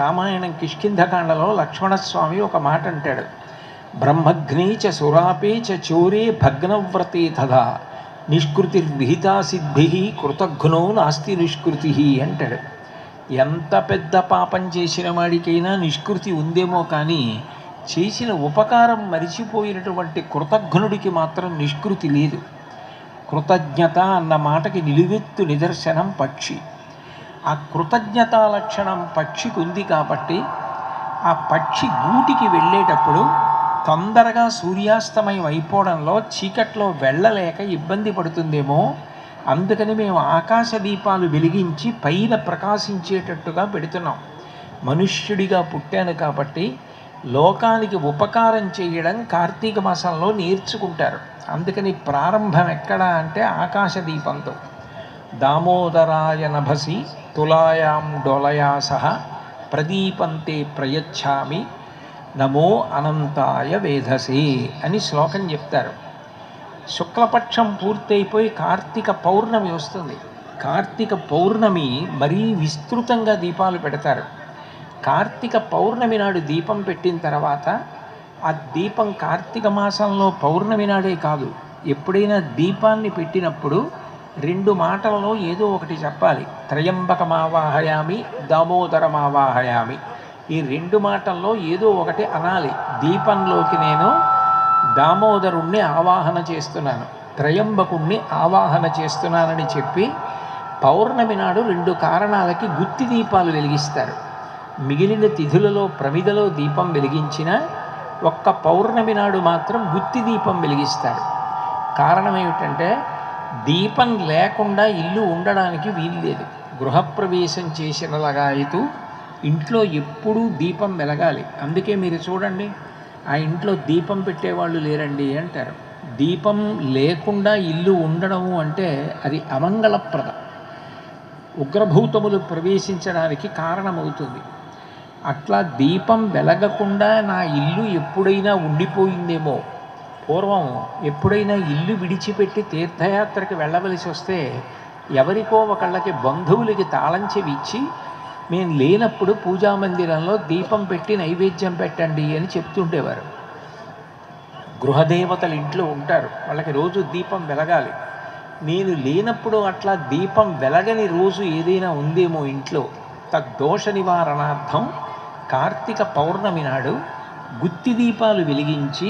రామాయణం కిష్కింధకాండలో లక్ష్మణస్వామి ఒక మాట అంటాడు. బ్రహ్మగ్ని చ సురాపే చ చోరే భగ్నవ్రతే తథా నిష్కృతిర్విహితా సిద్ధి కృతఘ్నో నాస్తి నిష్కృతి అంటాడు. ఎంత పెద్ద పాపం చేసిన వాడికైనా నిష్కృతి ఉందేమో కానీ చేసిన ఉపకారం మరిచిపోయినటువంటి కృతఘ్నుడికి మాత్రం నిష్కృతి లేదు. కృతజ్ఞత అన్న మాటకి నిలువెత్తు నిదర్శనం పక్షి. ఆ కృతజ్ఞతా లక్షణం పక్షికి ఉంది కాబట్టి ఆ పక్షి గూటికి వెళ్ళేటప్పుడు తొందరగా సూర్యాస్తమయం అయిపోవడంలో చీకట్లో వెళ్ళలేక ఇబ్బంది పడుతుందేమో. అందుకని మేము ఆకాశ దీపాలు వెలిగించి పైన ప్రకాశించేటట్టుగా పెడుతున్నాం. మనుష్యుడిగా పుట్టాను కాబట్టి లోకానికి ఉపకారం చేయడం కార్తీక మాసంలో నేర్చుకుంటారు. అందుకని ప్రారంభం ఎక్కడ అంటే ఆకాశ దీపంతో. దామోదరాయ నభసి తులాయాం డోలయా సహ ప్రదీపంతే ప్రయచ్ఛామి నమో అనంతాయ వేధసే అని శ్లోకం చెప్తారు. శుక్లపక్షం పూర్తయిపోయి కార్తీక పౌర్ణమి వస్తుంది. కార్తీక పౌర్ణమి మరీ విస్తృతంగా దీపాలు పెడతారు. కార్తీక పౌర్ణమి నాడు దీపం పెట్టిన తర్వాత ఆ దీపం కార్తీక మాసంలో పౌర్ణమి నాడే కాదు. ఎప్పుడైనా దీపాన్ని పెట్టినప్పుడు రెండు మాటలలో ఏదో ఒకటి చెప్పాలి. త్రయంబకమావాహయామి దామోదరమావాహయామి. ఈ రెండు మాటల్లో ఏదో ఒకటి అనాలి. దీపంలోకి నేను దామోదరుణ్ణి ఆవాహన చేస్తున్నాను. త్రయంబకుణ్ణి ఆవాహన చేస్తున్నానని చెప్పి పౌర్ణమి నాడు రెండు కారణాలకి గుత్తి దీపాలు వెలిగిస్తారు. మిగిలిన తిథులలో ప్రమిదలో దీపం వెలిగించిన ఒక్క పౌర్ణమి నాడు మాత్రం గుత్తి దీపం వెలిగిస్తారు. కారణం ఏమిటంటే దీపం లేకుండా ఇల్లు ఉండడానికి వీల్లేదు గృహప్రవేశం చేసినలాగా అయితే ఇంట్లో ఎప్పుడూ దీపం వెలగాలి. అందుకే మీరు చూడండి ఆ ఇంట్లో దీపం పెట్టేవాళ్ళు లేరండి అంటారు. దీపం లేకుండా ఇల్లు ఉండడము అంటే అది అమంగళప్రదం. ఉగ్రభూతములు ప్రవేశించడానికి కారణమవుతుంది. అట్లా దీపం వెలగకుండా నా ఇల్లు ఎప్పుడైనా ఉండిపోయిందేమో పూర్వం ఎప్పుడైనా ఇల్లు విడిచిపెట్టి తీర్థయాత్రకి వెళ్ళవలసి వస్తే ఎవరికో ఒకళ్ళకి బంధువులకి తాళం చెవి ఇచ్చి మేము లేనప్పుడు పూజా మందిరంలో దీపం పెట్టి నైవేద్యం పెట్టండి అని చెప్తుండేవారు. గృహదేవతలు ఇంట్లో ఉంటారు వాళ్ళకి రోజు దీపం వెలగాలి. నేను లేనప్పుడు అట్లా దీపం వెలగని రోజు ఏదైనా ఉందేమో ఇంట్లో. తద్దోష నివారణార్థం కార్తీక పౌర్ణమి నాడు గుత్తి దీపాలు వెలిగించి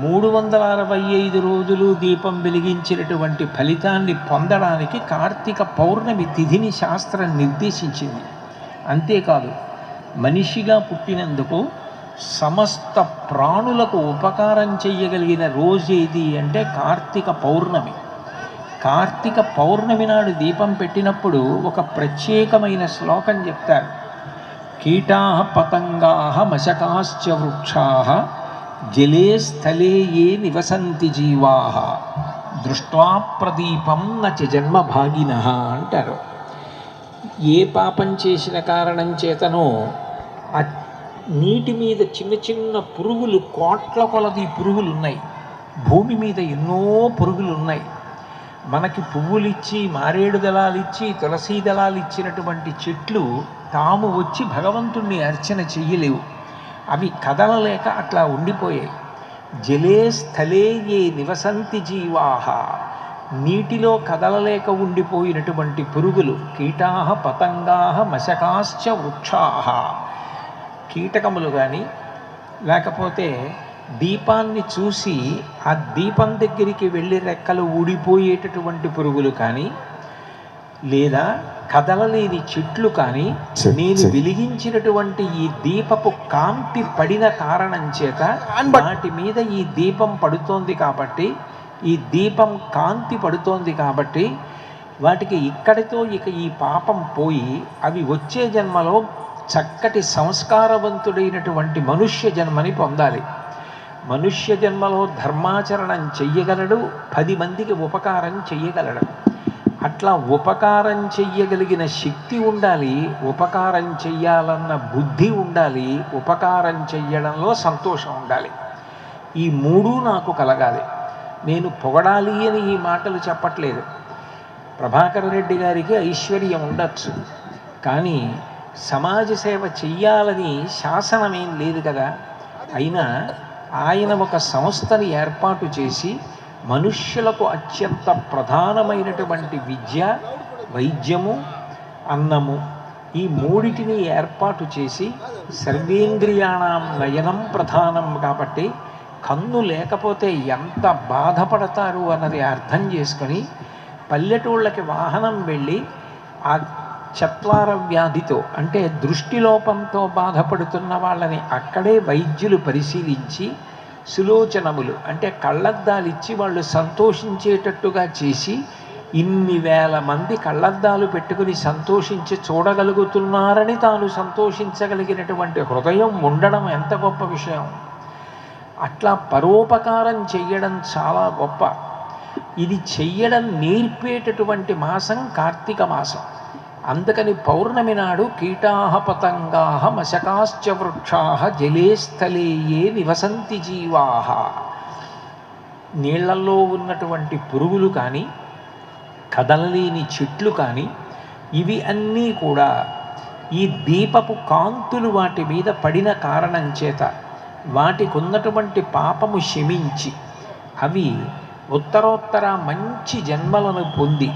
మూడు వందల అరవై ఐదు రోజులు దీపం వెలిగించినటువంటి ఫలితాన్ని పొందడానికి కార్తీక పౌర్ణమి తిథిని శాస్త్రం నిర్దేశించింది. అంతేకాదు మనిషిగా పుట్టినందుకు సమస్త ప్రాణులకు ఉపకారం చేయగలిగిన రోజు ఏది అంటే కార్తీక పౌర్ణమి. కార్తీక పౌర్ణమి నాడు దీపం పెట్టినప్పుడు ఒక ప్రత్యేకమైన శ్లోకం చెప్తారు. కీటా పతంగా మశకాశ్చ వృక్షా జలే స్థలే ఏ నివసంతి జీవా. దృష్ట్వా ప్రదీపం నచ జన్మభాగిన అంటారు. ఏ పాపం చేసిన కారణం చేతనో ఆ నీటి మీద చిన్న చిన్న పురుగులు కోట్ల కొలది పురుగులు ఉన్నాయి భూమి మీద ఎన్నో పురుగులు ఉన్నాయి మనకి పువ్వులిచ్చి మారేడు దళాలు ఇచ్చి తులసీ దళాలు ఇచ్చినటువంటి చెట్లు తాము వచ్చి భగవంతుణ్ణి అర్చన చెయ్యలేవు. అవి కదలలేక అట్లా ఉండిపోయాయి. జలే స్థలే ఏ నివసంతి జీవాహ నీటిలో కదలలేక ఉండిపోయినటువంటి పురుగులు కీటా పతంగా మశకాశ్చ వృక్షా. కీటకములు కానీ లేకపోతే దీపాన్ని చూసి ఆ దీపం దగ్గరికి వెళ్ళి రెక్కలు ఊడిపోయేటటువంటి పురుగులు కానీ లేదా కదలలేని చెట్లు కానీ నేను వెలిగించినటువంటి ఈ దీపపు కాంతి పడిన కారణం చేత వాటి మీద ఈ దీపం పడుతోంది కాబట్టి ఈ దీపం కాంతి పడుతోంది కాబట్టి వాటికి ఇక్కడితో ఇక ఈ పాపం పోయి అవి వచ్చే జన్మలో చక్కటి సంస్కారవంతుడైనటువంటి మనుష్య జన్మని పొందాలి. మనుష్య జన్మలో ధర్మాచరణం చెయ్యగలడు పది మందికి ఉపకారం చెయ్యగలడు. అట్లా ఉపకారం చెయ్యగలిగిన శక్తి ఉండాలి ఉపకారం చెయ్యాలన్న బుద్ధి ఉండాలి ఉపకారం చెయ్యడంలో సంతోషం ఉండాలి. ఈ మూడు నాకు కలగాలి. నేను పొగడాలి అని ఈ మాటలు చెప్పట్లేదు. ప్రభాకర్ రెడ్డి గారికి ఐశ్వర్యం ఉండొచ్చు. కానీ సమాజ సేవ చెయ్యాలని శాసనమేం లేదు కదా. అయినా ఆయన ఒక సంస్థని ఏర్పాటు చేసి మనుష్యులకు అత్యంత ప్రధానమైనటువంటి విద్య వైద్యము అన్నము. ఈ మూడిటిని ఏర్పాటు చేసి సర్వేంద్రియాణం నయనం ప్రధానం కాబట్టి కన్ను లేకపోతే ఎంత బాధపడతారు అన్నది అర్థం చేసుకొని పల్లెటూళ్ళకి వాహనం వెళ్ళి ఆ చత్వార వ్యాధితో అంటే దృష్టిలోపంతో బాధపడుతున్న వాళ్ళని అక్కడే వైద్యులు పరిశీలించి సులోచనములు అంటే కళ్ళద్దాలిచ్చి వాళ్ళు సంతోషించేటట్టుగా చేసి ఇన్ని వేల మంది కళ్ళద్దాలు పెట్టుకుని సంతోషించి చూడగలుగుతున్నారని తాను సంతోషించగలిగినటువంటి హృదయం ఉండడం ఎంత గొప్ప విషయం. అట్లా పరోపకారం చెయ్యడం చాలా గొప్ప. ఇది చెయ్యడం నేర్పేటటువంటి మాసం కార్తీక మాసం. అందుకని పౌర్ణమి నాడు కీటాహ పతంగాహ మశకాశ్చ వృక్షాహ జలే స్థలే నివసంతి జీవాహ. నీళ్ళల్లో ఉన్నటువంటి పురుగులు కానీ కదలలేని చెట్లు కానీ ఇవి అన్నీ కూడా ఈ దీపపు కాంతులు వాటి మీద పడిన కారణం చేత వాటికి ఉన్నటువంటి పాపము శమించి అవి ఉత్తరోత్తర మంచి జన్మలను పొంది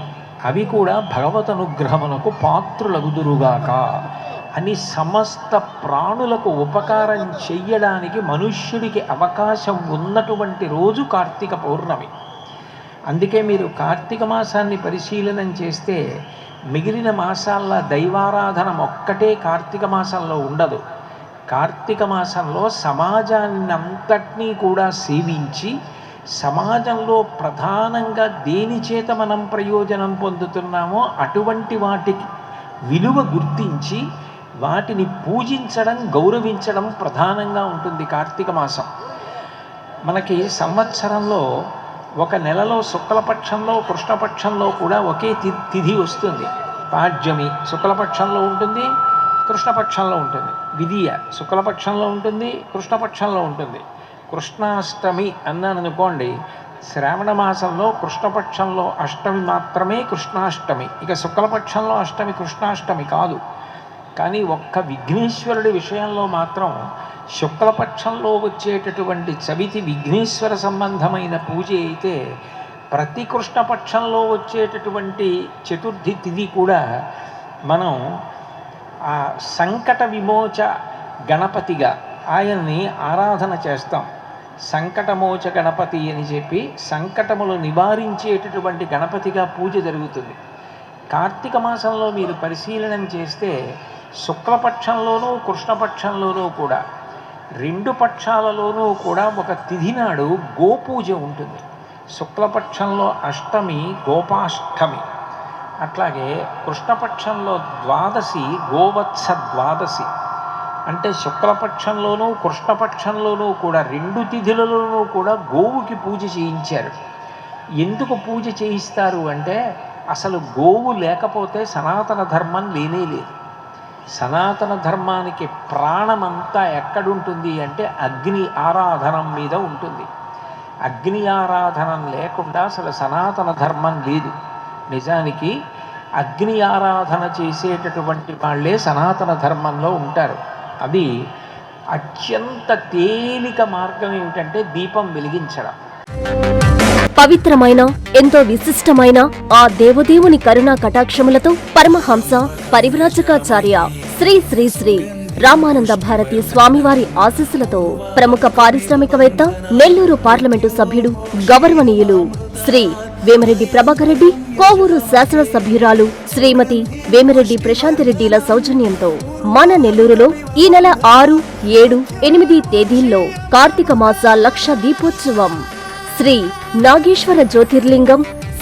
అవి కూడా భగవత్ అనుగ్రహమునకు పాత్రులగుదురుగాక అని సమస్త ప్రాణులకు ఉపకారం చెయ్యడానికి మనుష్యుడికి అవకాశం ఉన్నటువంటి రోజు కార్తీక పౌర్ణమి. అందుకే మీరు కార్తీక మాసాన్ని పరిశీలనం చేస్తే మిగిలిన మాసాల్లో దైవారాధన ఒక్కటే కార్తీక మాసంలో ఉండదు. కార్తీక మాసంలో సమాజాన్ని అంతటినీ కూడా సేవించి సమాజంలో ప్రధానంగా దేని చేత మనం ప్రయోజనం పొందుతున్నామో అటువంటి వాటికి విలువ గుర్తించి వాటిని పూజించడం గౌరవించడం ప్రధానంగా ఉంటుంది కార్తీక మాసం. మనకి సంవత్సరంలో ఒక నెలలో శుక్లపక్షంలో కృష్ణపక్షంలో కూడా ఒకే తి తిథి వస్తుంది. పాడ్యమి శుక్లపక్షంలో ఉంటుంది కృష్ణపక్షంలో ఉంటుంది. విధియ శుక్లపక్షంలో ఉంటుంది కృష్ణపక్షంలో ఉంటుంది. కృష్ణాష్టమి అన్నాను అనుకోండి శ్రావణ మాసంలో కృష్ణపక్షంలో అష్టమి మాత్రమే కృష్ణాష్టమి. ఇక శుక్లపక్షంలో అష్టమి కృష్ణాష్టమి కాదు. కానీ ఒక్క విఘ్నేశ్వరుడి విషయంలో మాత్రం శుక్లపక్షంలో వచ్చేటటువంటి చవితి విఘ్నేశ్వర సంబంధమైన పూజ అయితే ప్రతి కృష్ణపక్షంలో వచ్చేటటువంటి చతుర్థి తిథి కూడా మనం ఆ సంకట విమోచ గణపతిగా ఆయన్ని ఆరాధన చేస్తాం. సంకటమోచ గణపతి అని చెప్పి సంకటములు నివారించేటటువంటి గణపతిగా పూజ జరుగుతుంది. కార్తీక మాసంలో మీరు పరిశీలనం చేస్తే శుక్లపక్షంలోనూ కృష్ణపక్షంలోనూ కూడా రెండు పక్షాలలోనూ కూడా ఒక తిథి నాడు గోపూజ ఉంటుంది. శుక్లపక్షంలో అష్టమి గోపాష్టమి. అట్లాగే కృష్ణపక్షంలో ద్వాదశి గోవత్స ద్వాదశి. అంటే శుక్లపక్షంలోనూ కృష్ణపక్షంలోనూ కూడా రెండు తిథులలోనూ కూడా గోవుకి పూజ చేయించారు. ఎందుకు పూజ చేయిస్తారు అంటే అసలు గోవు లేకపోతే సనాతన ధర్మం లేనే లేదు. సనాతన ధర్మానికి ప్రాణమంతా ఎక్కడుంటుంది అంటే అగ్ని ఆరాధనం మీద ఉంటుంది. అగ్ని ఆరాధనం లేకుండా అసలు సనాతన ధర్మం లేదు. నిజానికి అగ్ని ఆరాధన చేసేటటువంటి వాళ్ళే సనాతన ధర్మంలో ఉంటారు. అది అత్యంత తేలిక మార్గం ఏమిటంటే దీపం వెలిగించడం. పవిత్రమైన ఎంతో విశిష్టమైన ఆ దేవదేవుని కరుణా కటాక్షములతో పరమహంస పరివ్రాజకాచార్య శ్రీ శ్రీ శ్రీ రామానంద భారతి స్వామివారి ఆశీస్సులతో ప్రముఖ పారిశ్రామికవేత్త నెల్లూరు పార్లమెంటు సభ్యుడు గౌరవనీయులు శ్రీ వేమిరెడ్డి ప్రభాకర్ రెడ్డి కోవూరు శాసనసభ్యురాలు శ్రీమతి వేమిరెడ్డి ప్రశాంతిరెడ్డిల సౌజన్యంతో మన నెల్లూరులో ఈ నెల ఆరు ఏడు ఎనిమిది తేదీల్లో కార్తీక మాస లక్ష దీపోత్సవం. శ్రీ నాగేశ్వర జ్యోతిర్లింగం